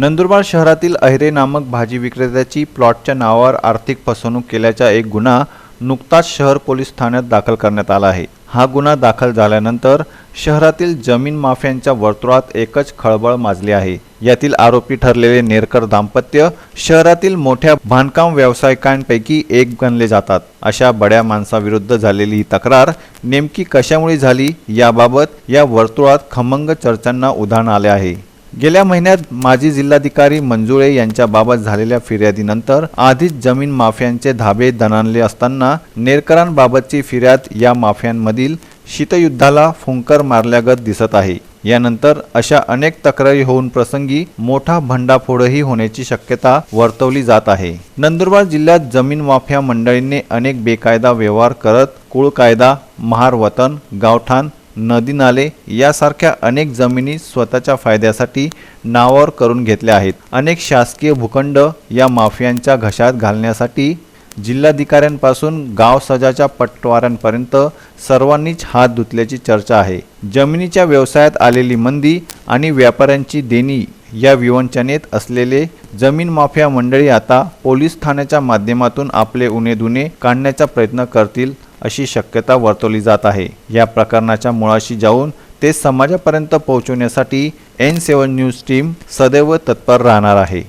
नंदुरबार शहरातील अहिरे नामक भाजी विक्रेत्याची प्लॉटच्या नावावर आर्थिक फसवणूक केल्याचा एक गुन्हा नुकताच शहर पोलीस ठाण्यात दाखल करण्यात आला आहे. हा गुन्हा दाखल झाल्यानंतर शहरातील जमीन माफ्यांच्या वर्तुळात एकच खळबळ माजली आहे. यातील आरोपी ठरलेले नेरकर दाम्पत्य शहरातील मोठ्या बांधकाम व्यावसायिकांपैकी एक गणले जातात. अशा बड्या माणसाविरुद्ध झालेली ही तक्रार नेमकी कशामुळे झाली याबाबत या वर्तुळात खमंग चर्चांना उधाण आले आहे. गेल्या महिन्यात माजी जिल्हाधिकारी मंजुळे यांच्याबाबत झालेल्या फिर्यादीनंतर आधीच जमीन माफियांचे धाबे दणाणले असताना नेरकरांबाबतची फिर्याद या माफियांमधील शीतयुद्धाला फुंकर मारल्यागत दिसत आहे. यानंतर अशा अनेक तक्रारी होऊन प्रसंगी मोठा भंडाफोडही होण्याची शक्यता वर्तवली जात आहे. नंदुरबार जिल्ह्यात जमीन माफिया मंडळींनी अनेक बेकायदा व्यवहार करत कुळ कायदा महार वतन गावठाण नदी नाले यासारख्या अनेक जमिनी स्वतःच्या फायद्यासाठी नावावर करून घेतल्या आहेत. अनेक शासकीय भूखंड या माफियांच्या घशात घालण्यासाठी जिल्हाधिकाऱ्यांपासून गाव सजाच्या पटवाऱ्यांपर्यंत सर्वांनीच हात धुतल्याची चर्चा आहे. जमिनीच्या व्यवसायात आलेली मंदी आणि व्यापाऱ्यांची देणी या विवंचनेत असलेले जमीन माफिया मंडळी आता पोलीस ठाण्याच्या माध्यमातून आपले उणे दुने काढण्याचा प्रयत्न करतील अशी शक्यता वर्तवली जात आहे. या प्रकरणाच्या मुळाशी जाऊन ते समाजापर्यंत पोहोचवण्यासाठी एन सेवन न्यूज टीम सदैव तत्पर राहणार आहे.